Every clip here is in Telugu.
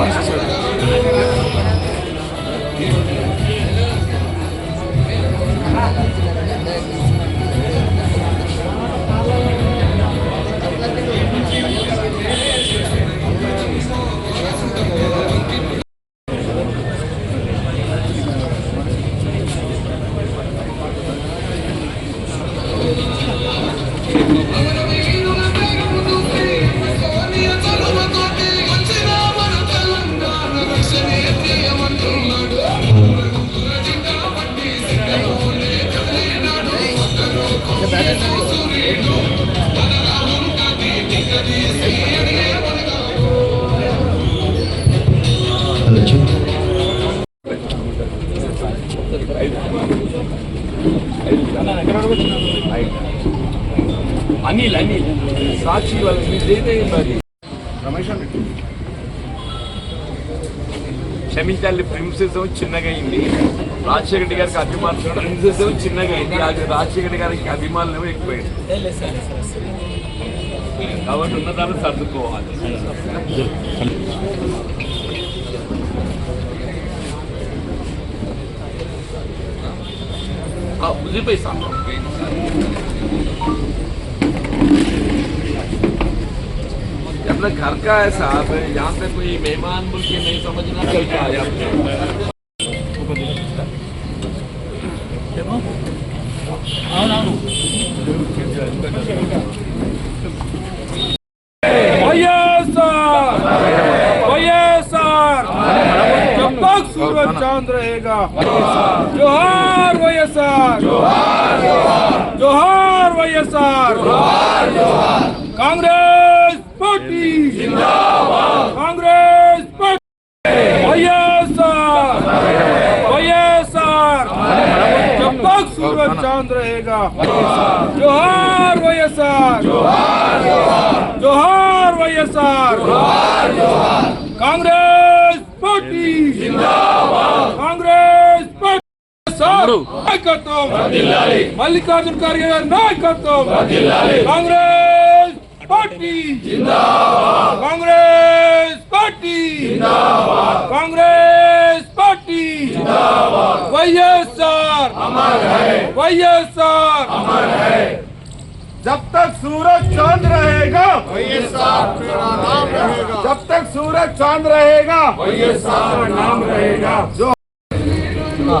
mais. రాజశేఖర చిన్నగా అయింది. రాజశేఖర రెడ్డి గారికి అభిమానులు రాజశేఖర చిన్నగా అయింది. రాజశేఖర రెడ్డి గారికి అభిమానులు ఎక్కువైంది. కాబట్టి ఉన్న దాన్ని సర్దుకోవాలి. ఉదిరిపోయి సార్ अपना घर का है साहब यहाँ पे कोई मेहमान बोल के नहीं समझना चलता है सूरज चाँद रहेगा जोहार वैसार जोहार वैसार कांग्रेस। పార్టీ కాంగ్రెస్ పార్టీ వైఎస్ఆర్ వైఎస్ఆర్ जब तक सूरज चांद रहेगा जोहार వైఎస్ఆర్ जोहार YSR Congress party Congress party sir నాయకత్వం మల్లికార్జున ఖర్గే గారి నాయకత్వం కాంగ్రెస్ पार्टी। जिंदाबाद। कांग्रेस पार्टी। जिंदाबाद। कांग्रेस पार्टी। जिंदाबाद। वही सर अमर है। वही सर अमर है। जब तक सूरज चाँद रहेगा। वही मेरा नाम रहेगा। जब तक सूरज चाँद रहेगा। वही सर नाम रहेगा। जो हाँ।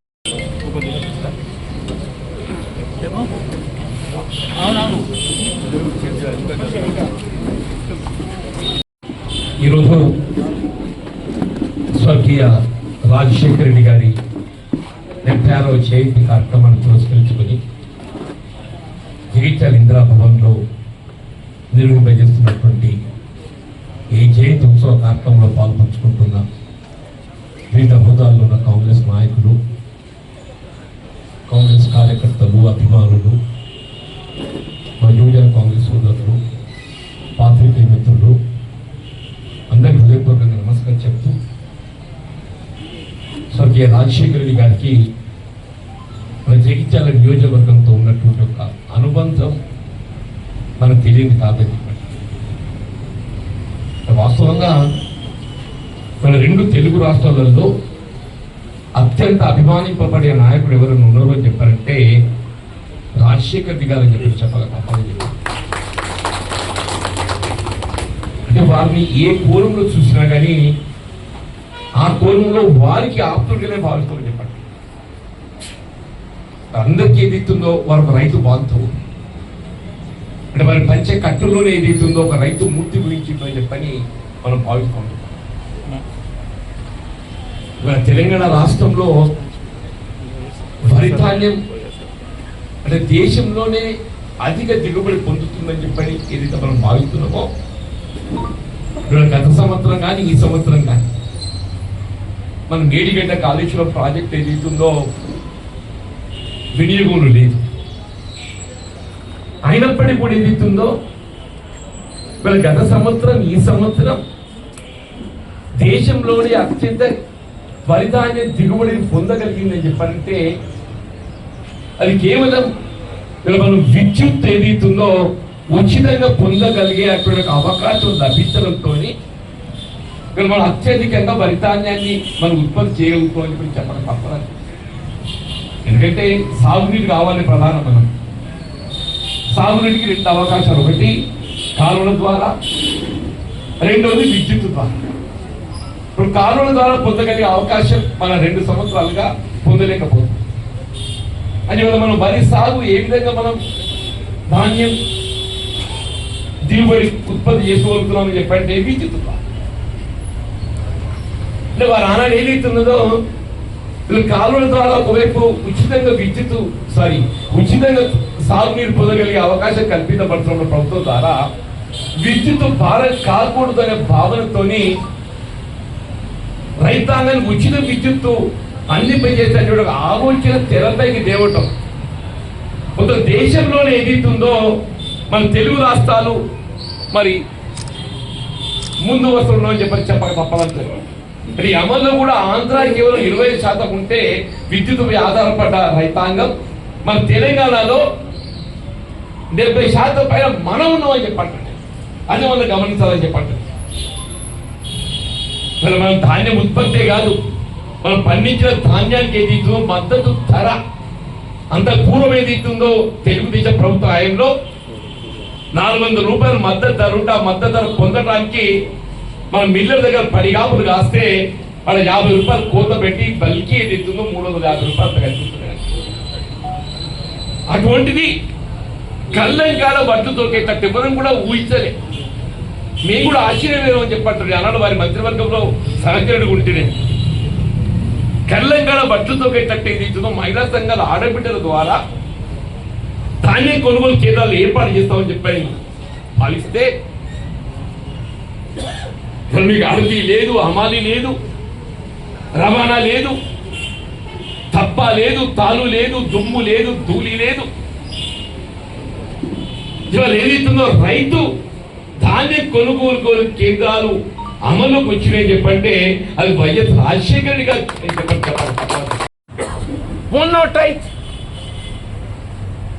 ఈరోజు స్వర్గీయ రాజశేఖర రెడ్డి గారి డెబ్బై ఆరవ జయంతి కార్యక్రమాన్ని పురస్కరించుకొని జగిత్యాల ఇందిరా భవన్లో నిర్వహింపజేస్తున్నటువంటి ఈ జయంతి ఉత్సవ కార్యక్రమంలో పాల్పంచుకుంటున్న వివిధ హోదాల్లో ఉన్న కాంగ్రెస్ నాయకులు కాంగ్రెస్ కార్యకర్తలు అభిమానులు మా యువజన కాంగ్రెస్ సోదరులు పాత్రికేయ మిత్రులు అందరి హృదయపూర్వకంగా నమస్కారం చెప్తూ స్వర్గీయ రాజశేఖర రెడ్డి గారికి మన జగిత్యాల నియోజకవర్గంతో ఉన్నటువంటి ఒక అనుబంధం మనకు తెలియదు కాదని వాస్తవంగా మన రెండు తెలుగు రాష్ట్రాలలో అత్యంత అభిమానింపబడే నాయకుడు ఎవరైనా ఉన్నారో చెప్పారంటే రాజశేఖర్ రెడ్డి గారు అని చెప్పి. చెప్పాలి తప్పని అంటే వారిని ఏ కోణంలో చూసినా కానీ ఆ కోణంలో వారికి ఆప్తుడిగానే భావిస్తామని చెప్పండి. అందరికీ ఏదైతుందో వారు ఒక రైతు బాంధవు. అంటే వారి పంచే కట్టులోనే ఏదైతుందో ఒక రైతు మూర్తి గురించి అని చెప్పని మనం భావిస్తాం తెలంగాణ రాష్ట్రంలో వరి ధాన్యం అంటే దేశంలోనే అధిక దిగుబడి పొందుతుందని చెప్పని ఏదైతే మనం భావిస్తున్నామో గత సంవత్సరం కానీ ఈ సంవత్సరం కానీ మన మేడిగడ్డ కాళేశ్వరం ప్రాజెక్ట్ ఏదైతుందో వినియోగంలో లేదు. అయినప్పటికీ కూడా ఏదైతుందో మరి గత సంవత్సరం ఈ సంవత్సరం దేశంలోనే అత్యంత ఫలితాన్ని దిగుబడిని పొందగలిగిందని చెప్పాలంటే అది కేవలం మనం విద్యుత్ ఏదైతుందో ఉచితంగా పొందగలిగే అటువంటి ఒక అవకాశం లభించడంతో ఇక్కడ మనం అత్యధికంగా ఫలితాన్యాన్ని మనం ఉత్పత్తి చేయగలుగుతామని చెప్పి చెప్పడం తప్పదు ఎందుకంటే సాగునీరు కావాలి ప్రధానం మనం సాగునీటికి రెండు అవకాశాలు. ఒకటి కాలువల ద్వారా. రెండవది విద్యుత్ ద్వారా. ఇప్పుడు కాలువల ద్వారా పొందగలిగే అవకాశం మన రెండు సంవత్సరాలుగా పొందలేకపోతుంది అందువల్ల మనం వరి సాగు ఏ విధంగా మనం ధాన్యం దిగుబడి ఉత్పత్తి చేసుకోగలుగుతున్నామని చెప్పంటే విద్యుత్ అంటే వారు ఆనాడు ఏదైతున్నదో వీళ్ళు కాలువల ద్వారా ఒకవైపు ఉచితంగా విద్యుత్ సారీ ఉచితంగా సాగునీరు పొందగలిగే అవకాశం కల్పించబడుతున్న ప్రభుత్వం ద్వారా విద్యుత్ భారం కాకూడదు అనే భావనతోని రైతాంగానికి ఉచిత విద్యుత్తు అందింపజేసేటువంటి ఒక ఆలోచన తెరపైకి దేవటం కొంత దేశంలోనే ఏదైతుందో మన తెలుగు రాష్ట్రాలు మరి ముందు వస్తున్నామని చెప్పని చెప్పక తప్పదంటే మరి అమల్లో కూడా ఆంధ్ర కేవలం ఇరవై శాతం ఉంటే విద్యుత్ ఆధారపడ్డ రైతాంగం. మన తెలంగాణలో డెబ్బై శాతం పైన మనం ఉన్నామని చెప్పండి అది మనం గమనించాలని చెప్పండి మరి మనం ధాన్యం ఉత్పత్తే కాదు. మనం పండించిన ధాన్యానికి ఏది ఇస్తుందో మద్దతు ధర అంత పూర్వం ఏది ఇస్తుందో తెలుగుదేశం ప్రభుత్వ హయాంలో నాలుగు వందల రూపాయలు మద్దతు ధర ఉంటే ఆ మద్దతు ధర పొందడానికి మన మిల్లర్ దగ్గర పది కాపులు కాస్తే వాళ్ళ యాభై రూపాయలు కోత పెట్టి బల్కి ఏది ఇస్తుందో మూడు వందల యాభై రూపాయలు కనిపిస్తున్నాయి అటువంటిది కళ్ళంకాడ బట్టలు దొరికేటట్టు ఇవ్వడం కూడా ఊహించలే. మేము కూడా ఆశ్చర్యమేమో అని చెప్పంటారు. అన్నాడు వారి మంత్రివర్గంలో సహచరుడు ఉంటేనే. కళ్ళంకాడ బట్టలతో దొరికేటట్టు ఏది మహిళా సంఘాల ఆడబిడ్డల ద్వారా ధాన్యం కొనుగోలు కేంద్రాలు ఏర్పాటు చేస్తామని చెప్పని భావిస్తే మీకు అరటి లేదు హమాలి లేదు రవాణా లేదు తప్ప లేదు తాలు లేదు దుమ్ము లేదు ధూళి లేదు. ఇవాళ ఏదైతుందో రైతు ధాన్యం కొనుగోలు కేంద్రాలు అమలుకి వచ్చినాయి చెప్పంటే అది వైఎస్ రాజశేఖర్ రెడ్డి గారు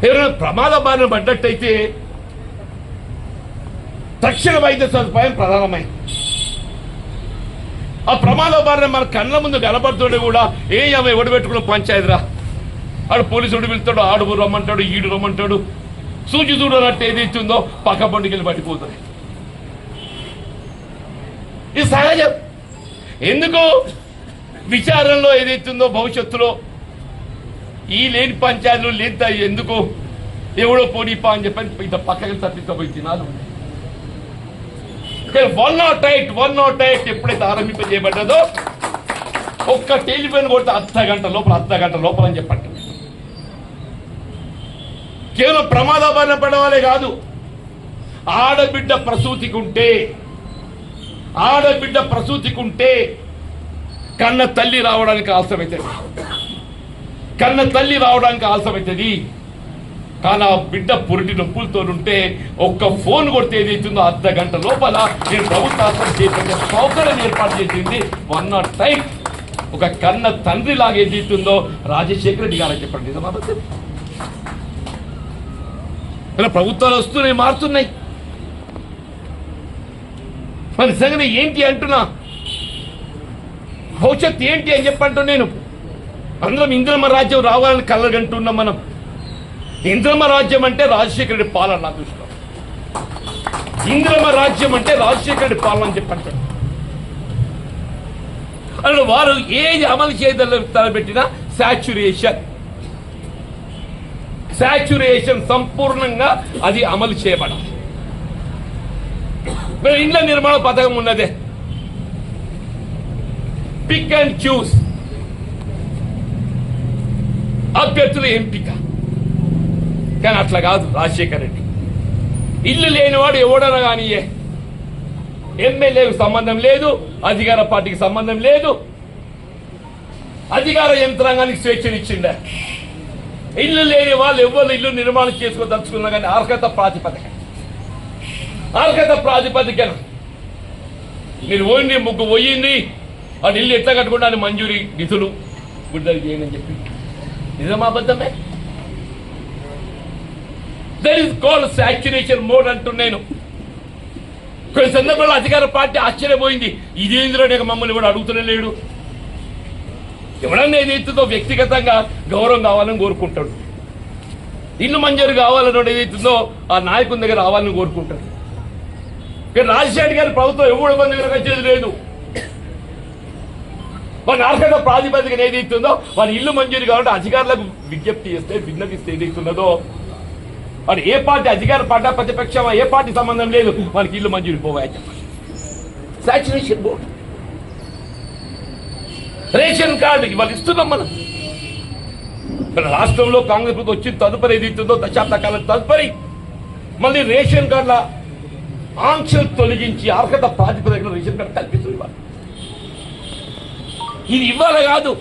ఎవరైనా ప్రమాద బారిన పడ్డట్టయితే తక్షణ వైద్య సదుపాయం ప్రధానమైంది. ఆ ప్రమాద బారిన మన కళ్ళ ముందు నిలబడుతుండే కూడా ఏ ఆమె ఎవడు పెట్టుకున్న పంచాయతీరా? ఆడు పోలీసుడు పిలుతాడు ఆడు రమ్మంటాడు ఈడు రమ్మంటాడు. సూచి చూడనట్టు ఏది ఇచ్చిందో పక్క పండుగలు పడిపోతుంది ఇది సహజం. ఎందుకు? విచారణలో ఏదైతుందో భవిష్యత్తులో ఈ లేని పంచాయతీలు లేని ఎందుకు? ఎవడో పోనీపా అని చెప్పని ఇంత పక్కకి తప్పించబోయి తినాలు. One nought eight one nought eight ఎప్పుడైతే ఆరంభింపజేయబడ్డదో ఒక్క టెలిఫోన్ కొడితే అర్ధ గంట లోపల అర్ధ గంట లోపల అని చెప్పండి. కేవలం ప్రమాద బారిన పడవాలే కాదు. ఆడబిడ్డ ప్రసూతికి ఉంటే ఆడబిడ్డ ప్రసూతికి ఉంటే కన్న తల్లి రావడానికి ఆలస్యమవుతుంది కన్న తల్లి రావడానికి ఆలస్యమవుతుంది కానీ ఆ బిడ్డ పురిటి నొప్పులతో ఉంటే ఒక్క ఫోన్ కొడితే ఏదైతుందో అర్ధ గంట లోపల నేను ప్రభుత్వ ఆసుపత్రి చేసే సౌకర్యం ఏర్పాటు చేసింది. వన్ నాట్ టైం ఒక కన్న తండ్రి లాగా ఏదైతుందో రాజశేఖర రెడ్డి గారు చెప్పండి. ఇలా ప్రభుత్వాలు వస్తున్నాయి మారుతున్నాయి. మన సంగతి ఏంటి అంటున్నా? భవిష్యత్ ఏంటి అని చెప్పంటూ నేను. అందరం ఇంద్రమ రాజ్యం రావాలని కలగంటున్నాం మనం. ఇంద్రమ రాజ్యం అంటే రాజశేఖర పాలన నా దృష్టిలో. ఇంద్రమ రాజ్యం అంటే రాజశేఖర రెడ్డి పాలన అని చెప్పంటాడు అసలు వారు ఏది అమలు చేయదల తలపెట్టినా సాచ్యురేషన్. సాచ్యురేషన్ సంపూర్ణంగా అది అమలు చేయబడాలి మేము ఇండ్ల నిర్మాణ పథకం ఉన్నదే. పిక్ అండ్ చూస్ అభ్యర్థుల ఎంపిక. కానీ అట్లా కాదు రాజశేఖర్ రెడ్డి. ఇల్లు లేనివాడు ఎవడన్నా కానీ ఎమ్మెల్యేకు సంబంధం లేదు అధికార పార్టీకి సంబంధం లేదు. అధికార యంత్రాంగానికి స్వేచ్ఛనిచ్చిండే. ఇల్లు లేని వాళ్ళు ఎవరు ఇల్లు నిర్మాణం చేసుకోదలుచుకున్నా కానీ అర్హత ప్రాతిపదిక. అర్హత ప్రాతిపదికన. మీరు పోయింది ముగ్గు పోయింది వాడు ఇల్లు ఎట్లా కట్టుకుంటా అని మంజూరి నిధులు విడుదల చేయండి చెప్పి. నిజమా అబద్ధమే? దట్ కాల్ సాచ్యురేషన్ మోడ్ అంటున్నాను కొన్ని సందర్భంలో అధికార పార్టీ ఆశ్చర్యపోయింది. ఇదేంద్రో నేను మమ్మల్ని కూడా అడుగుతూనే లేడు. ఎవడన్నా ఏదైతుందో వ్యక్తిగతంగా గౌరవం కావాలని కోరుకుంటాడు. ఇల్లు మంజూరు కావాలని ఏదైతుందో ఆ నాయకుని దగ్గర రావాలని కోరుకుంటాడు. కానీ రాజశేఖర్ గారి ప్రభుత్వం ఎవడు మన దగ్గర వచ్చేది లేదు. వాడి అర్హత ప్రాతిపదికన ఏది ఇస్తుందో వాడి ఇల్లు మంజూరు కావాలంటే అధికారులకు విజ్ఞప్తి చేస్తే విజ్ఞప్తిస్తే ఏది ఇస్తున్నదో మరి ఏ పార్టీ అధికార పార్టీ ప్రతిపక్షమా? ఏ పార్టీ సంబంధం లేదు. వానికి ఇల్లు మంజూరు పోవాయి చెప్పండి. Saturation board. రేషన్ కార్డు ఇవాళ ఇస్తున్నాం మనం. మన రాష్ట్రంలో కాంగ్రెస్ ప్రభుత్వం వచ్చిన తదుపరి ఏది ఇస్తుందో దశాబ్ద కాలం తదుపరి. మళ్ళీ రేషన్ కార్డుల ఆంక్షలు తొలగించి అర్హత ప్రాతిపదికన రేషన్ కార్డు కల్పిస్తుంది ఇవాళ ఇది ఇవ్వాలి కాదు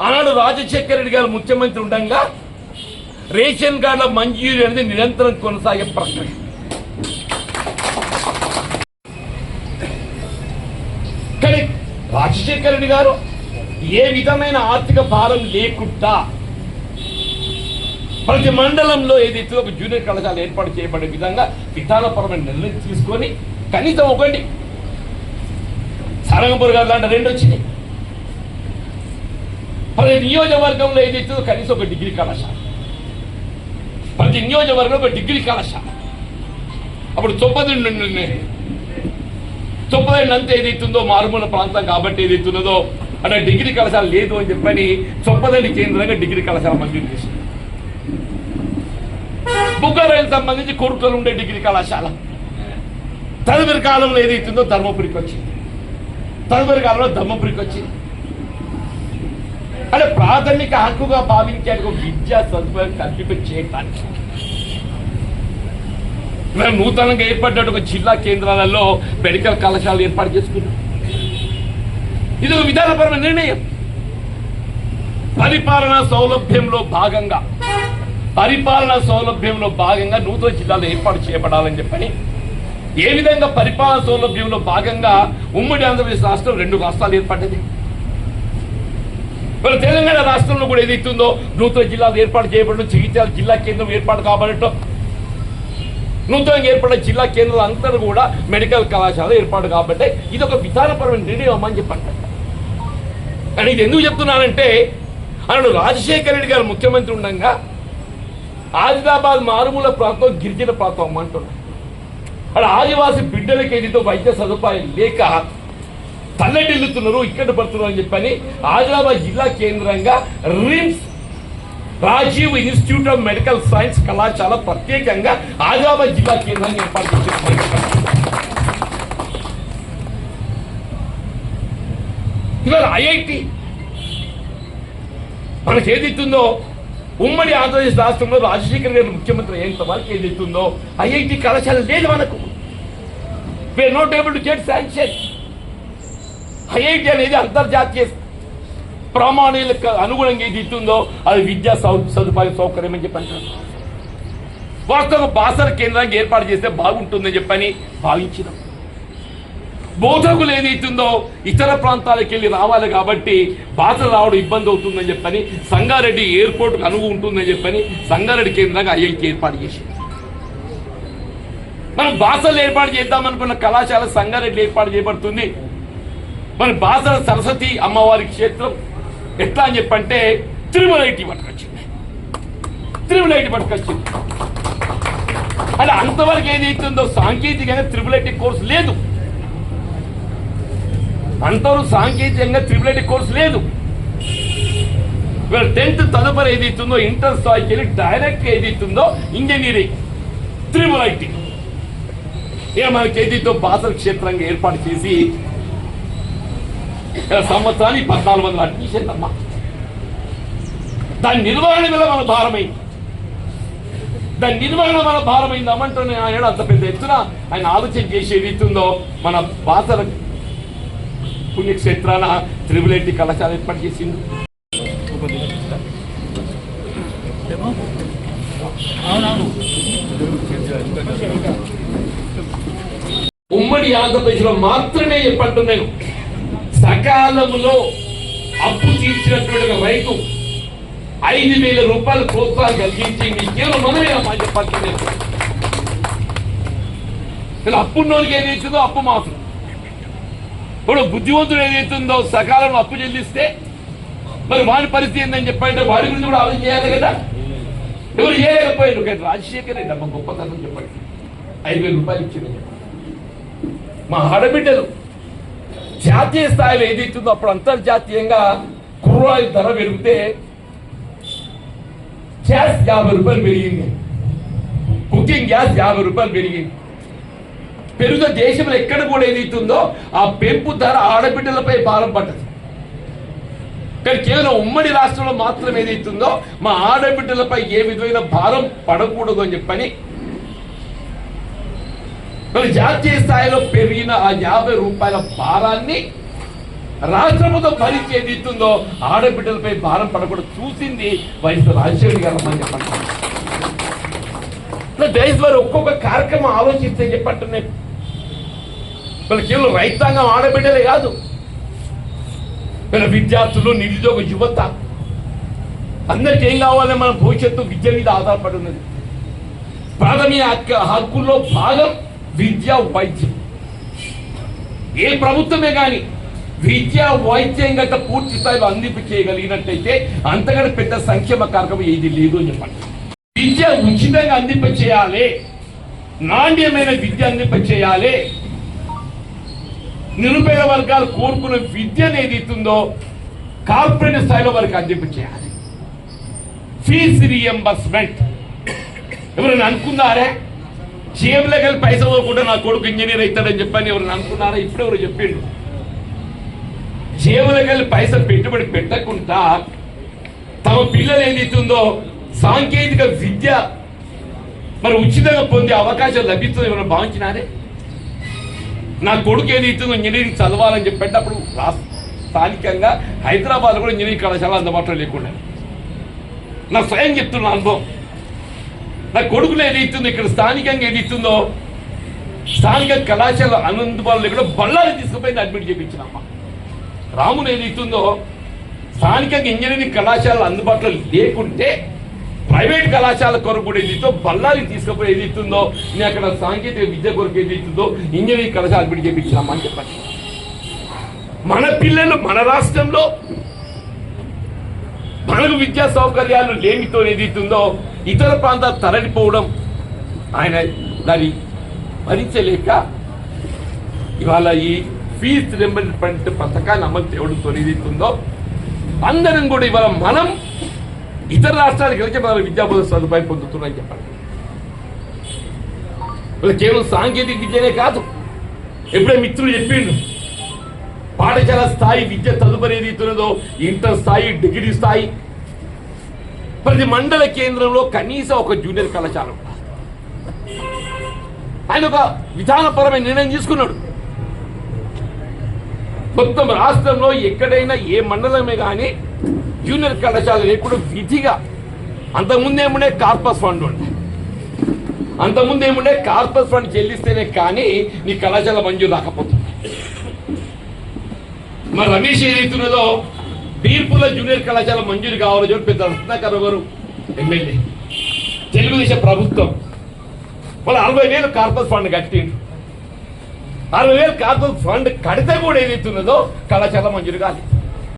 ఆనాడు రాజశేఖర రెడ్డి గారు ముఖ్యమంత్రి ఉండగా రేషన్ కార్డుల మంజూరు అనేది నిరంతరం కొనసాగే ప్రక్రియ కానీ రాజశేఖర రెడ్డి గారు ఏ విధమైన ఆర్థిక భారం లేకుండా ప్రతి మండలంలో ఏదైతే ఒక జూనియర్ కళాశాల ఏర్పాటు చేయబడే విధంగా విధానపరమైన నిర్ణయం తీసుకొని కనీసం ఒకటి సారంగపూర్ గారు లాంటి రెండు వచ్చినాయి. ప్రతి నియోజకవర్గంలో ఏదైతే కనీసం ఒక డిగ్రీ కళాశాల ప్రతి నియోజకవర్గంలో ఒక డిగ్రీ కళాశాల. అప్పుడు చొప్పదండి చొప్పదండి అంతా ఏదైతుందో మారుమూల ప్రాంతం కాబట్టి ఏదైతున్నదో అంటే డిగ్రీ కళాశాల లేదు అని చెప్పని చొప్పదండి కేంద్రంగా డిగ్రీ కళాశాల మంజూరు చేసింది. బుగ్గారాయికి సంబంధించి కోరుకలు ఉండే డిగ్రీ కళాశాల. తదుపరి కాలంలో ఏదైతుందో ధర్మపురికి వచ్చింది. తదుపరి కాలంలో ధర్మపురికి వచ్చింది. అంటే ప్రాథమిక హక్కుగా భావించే విద్యా సదుపాయం కల్పింప చేయటానికి మేము నూతనంగా ఏర్పడ్డ ఒక జిల్లా కేంద్రాలలో మెడికల్ కళాశాలలు ఏర్పాటు చేసుకున్నాం. ఇది ఒక విధానపరమైన నిర్ణయం. పరిపాలనా సౌలభ్యంలో భాగంగా పరిపాలన సౌలభ్యంలో భాగంగా నూతన జిల్లాలు ఏర్పాటు చేయబడాలని చెప్పని ఏ విధంగా పరిపాలన సౌలభ్యంలో భాగంగా ఉమ్మడి ఆంధ్రప్రదేశ్ రాష్ట్రం రెండు రాష్ట్రాలు ఏర్పడ్డది. మరి తెలంగాణ రాష్ట్రంలో కూడా ఏదైతుందో నూతన జిల్లాలు ఏర్పాటు చేయబడడం జగిత్యాల జిల్లా కేంద్రం ఏర్పాటు కాబడటం నూతనంగా ఏర్పడిన జిల్లా కేంద్రాలు అంతా కూడా మెడికల్ కళాశాల ఏర్పాటు కాబట్టి ఇది ఒక విధానపరమైన నిర్ణయం అని చెప్పండి. కానీ ఇది ఎందుకు చెప్తున్నానంటే అన్నాడు రాజశేఖర రెడ్డి గారు ముఖ్యమంత్రి ఉండగా ఆదిలాబాద్ మారుమూల ప్రాంతం గిరిజన ప్రాంతం అంటున్నాడు అక్కడ ఆదివాసి బిడ్డలకి ఏదితో వైద్య సదుపాయం లేక తల్లడిల్లుతున్నారు ఇక్కడ పడుతున్నారు అని చెప్పని ఆదిలాబాద్ జిల్లా కేంద్రంగా RIMS Rajiv institute of medical science కళాశాల ప్రత్యేకంగా ఆదిలాబాద్ జిల్లా కేంద్రాన్ని ఏర్పాటు చేసిన ఇవాళ ఐఐటి మనకి ఏదైతుందో ఉమ్మడి ఆంధ్రప్రదేశ్ రాష్ట్రంలో రాజశేఖర్ గారు ముఖ్యమంత్రి అయ్యేంత వరకు ఏదైతుందో ఐఐటి కళాశాల లేదు మనకు. We're not able to get sanction IIT అనేది అంతర్జాతీయ ప్రమాణాలకు అనుగుణంగా ఏది ఇస్తుందో అది విద్యా సౌ సదుపాయం సౌకర్యం అని చెప్పి అంటారు. వాస్తవ బాసర కేంద్రానికి ఏర్పాటు చేస్తే బాగుంటుందని చెప్పని భావించినాం. బోధకులు ఏదైతుందో ఇతర ప్రాంతాలకు వెళ్ళి రావాలి కాబట్టి బాసర రావడం ఇబ్బంది అవుతుందని చెప్పని సంగారెడ్డి ఎయిర్పోర్ట్కు అనువు ఉంటుందని చెప్పని సంగారెడ్డి కేంద్రంగా ఐఐటి ఏర్పాటు చేసింది. మనం బాసలు ఏర్పాటు చేద్దామనుకున్న కళాశాల సంగారెడ్డి ఏర్పాటు చేయబడుతుంది. మన బాసల సరస్వతి అమ్మవారి క్షేత్రం ఎట్లా అని చెప్పంటే తిరుమల ఐటీ పట్టుకొచ్చింది తిరుమల ఐటీ పట్టుకొచ్చింది అంటే అంతవరకు ఏదైతుందో సాంకేతికంగా త్రిబుల్ ఐటీ కోర్స్ లేదు. అంతవరకు సాంకేతికంగా త్రిబుల్ ఐటీ కోర్స్ లేదు. వీళ్ళ టెన్త్ తదుపరి ఏదైతుందో ఇంటర్ స్థాయికి వెళ్ళి డైరెక్ట్ ఏదైతుందో ఇంజనీరింగ్ త్రిబుల్ ఐటీ ఇక మనకి ఏదైతే బాసర క్షేత్రంగా ఏర్పాటు చేసి సంవత్సరానికి పద్నాలుగు వందల అడ్మిషన్ అమ్మా. దాని నిర్వహణ మీద మన భారమైంది దాని నిర్వహణ మన భారమైంది అమ్మంటూనే ఆయన అంత పెద్ద ఎత్తున ఆయన ఆలోచన చేసి ఏదైతుందో మన బాసల పుణ్యక్షేత్రాన త్రిబుల్ ఐటీ కళాశాల ఏర్పాటు చేసింది ఉమ్మడి ఆంధ్రప్రదేశ్లో మాత్రమే చెప్పంటున్నాను సకాలంలో అప్పు తీర్చినటువంటి రైతు ఐదు వేల రూపాయల ప్రోత్సాహం కలిగించి మీ కేవలం మనమే అమ్మా చెప్పంటున్నాను ఇలా అప్పున్నోనికి అప్పు మాత్రం. ఇప్పుడు బుద్ధివంతుడు ఏదైతుందో సకాలంలో అప్పు చెల్లిస్తే మరి వాడి పరిస్థితి ఏందని చెప్పంటే వాడి గురించి కూడా ఆలోచన చేయాలి కదా? ఎవరు చేయలేకపోయారు? కానీ రాజశేఖర్ రెడ్డి అమ్మ గొప్పతనం చెప్పండి. ఐదు వేల రూపాయలు ఇచ్చింది మా ఆడబిడ్డలు జాతీయ స్థాయిలో ఏదైతుందో అప్పుడు అంతర్జాతీయంగా కుర్రాయిల ధర పెరిగితే గ్యాస్ యాభై రూపాయలు పెరిగింది. కుకింగ్ గ్యాస్ యాభై రూపాయలు పెరిగింది. పెరుగు దేశంలో ఎక్కడ కూడా ఏదైతుందో ఆ పెంపు ధర ఆడబిడ్డలపై భారం పడ్డది. కానీ కేవలం ఉమ్మడి రాష్ట్రంలో మాత్రం ఏదైతుందో మా ఆడబిడ్డలపై ఏ విధమైన భారం పడకూడదు అని చెప్పని మరి జాతీయ స్థాయిలో పెరిగిన ఆ యాభై రూపాయల భారాన్ని రాష్ట్ర ప్రభుత్వం భరించి ఏది ఇస్తుందో ఆడబిడ్డలపై భారం పడకూడదు చూసింది వైఎస్ రాజశేఖర్ గారు అని చెప్పండి. దయచేసి వారు ఒక్కొక్క కార్యక్రమం ఆలోచిస్తే చెప్పంటున్నాయి వీళ్ళ కేవలం రైతాంగం ఆడబిడ్డలే కాదు. వీళ్ళ విద్యార్థులు నిరుద్యోగ యువత. అందరికి ఏం కావాలి మన భవిష్యత్తు విద్య మీద ఆధారపడి ఉన్నది. ప్రాథమిక హక్కుల్లో భాగం విద్య వైద్యం. ఏ ప్రభుత్వమే కానీ విద్య వైద్యం గత పూర్తి స్థాయిలో అందింపు చేయగలిగినట్టయితే అంతకంటే పెద్ద సంక్షేమ కార్యక్రమం ఏది లేదు అని చెప్పండి విద్య ఉచితంగా అందింప చేయాలి. నాణ్యమైన విద్య అందింప చేయాలి. నిరుపేద వర్గాలు కోరుకున్న విద్యను ఏది ఇస్తుందో కార్పొరేట్ స్థాయిలో వారికి అందింప చేయాలి. ఫీజు రియంబర్స్మెంట్ ఎవరైనా అనుకున్నారే? జేబులోకి వెళ్ళి పైసలు కూడా నా కొడుకు ఇంజనీర్ అవుతాడని చెప్పని ఎవరైనా అనుకున్నారా? ఇప్పుడు ఎవరు చెప్పిండు జేబులోకి పైసలు పెట్టుబడి పెట్టకుండా తమ పిల్లలు ఏదైతుందో సాంకేతిక విద్య మరి ఉచితంగా పొందే అవకాశం లభిస్తుంది ఎవరైనా భావించినారే? నా కొడుకు ఏదైతే ఇంజనీరింగ్ చదవాలని చెప్పేటప్పుడు రాష్ట్ర స్థానికంగా హైదరాబాద్ కూడా ఇంజనీరింగ్ కళాశాల అందుబాటులో లేకుండా. నా స్వయం చెప్తున్న అనుభవం. నా కొడుకులు ఏది ఇస్తుందో ఇక్కడ స్థానికంగా ఏది ఇస్తుందో స్థానిక కళాశాల అందుబాటులో కూడా బళ్ళారి తీసుకుపోయి అడ్మిట్ చేయించినమ్మ రాములు ఏది ఇస్తుందో స్థానికంగా ఇంజనీరింగ్ కళాశాల అందుబాటులో లేకుంటే ప్రైవేట్ కళాశాల కొరకు కూడా ఏది ఇస్తుందో బళ్ళారి తీసుకుపోయి ఏది ఇస్తుందో నేను అక్కడ సాంకేతిక విద్య కొరకు ఏది ఇస్తుందో ఇంజనీరింగ్ కళాశాల అడ్మిట్ చేపించామా అని చెప్పండి. మన పిల్లలు మన రాష్ట్రంలో మనకు విద్యా సౌకర్యాలు లేమితో ఏదైతుందో ఇతర ప్రాంతాలు తరలిపోవడం ఆయన దాన్ని భరించలేక ఇవాళ ఈ ఫీజు రెంబర్ పథకాన్ని అమలు చేయడంతో ఏదైతుందో అందరం కూడా ఇవాళ మనం ఇతర రాష్ట్రాలకు వెళ్ళి మన విద్యాబోధ సదుపాయం పొందుతున్నాయని చెప్పండి ఇలా కేవలం సాంకేతిక విద్యనే కాదు. ఎప్పుడే మిత్రులు చెప్పిండు పాఠశాల స్థాయి విద్య తదుపరి ఏదైతున్నదో ఇంటర్ స్థాయి డిగ్రీ స్థాయి. ప్రతి మండల కేంద్రంలో కనీసం ఒక జూనియర్ కళాశాల ఆయన ఒక విధానపరమైన నిర్ణయం తీసుకున్నాడు. మొత్తం రాష్ట్రంలో ఎక్కడైనా ఏ మండలమే కానీ జూనియర్ కళాశాల లేకుండా విధిగా. అంతకుముందేముండే కార్పస్ ఫండ్ ఉండే. అంతకుముందేముండే కార్పస్ ఫండ్ చెల్లిస్తేనే కానీ నీ కళాశాల మంజూరు రాకపోతుంది. మరి రమేష్ ఏదైతున్నదో బీర్పూర్లో జూనియర్ కళాశాల మంజూరు కావాలని చెప్పి పెద్ద రత్నాకర్ గారు ఎమ్మెల్యే. తెలుగుదేశం ప్రభుత్వం. వాళ్ళు అరవై వేలు కార్పస్ ఫండ్ కట్టిండు అరవై వేలు కార్పస్ ఫండ్ కడితే కూడా ఏదైతున్నదో కళాశాల మంజూరు కాలేదు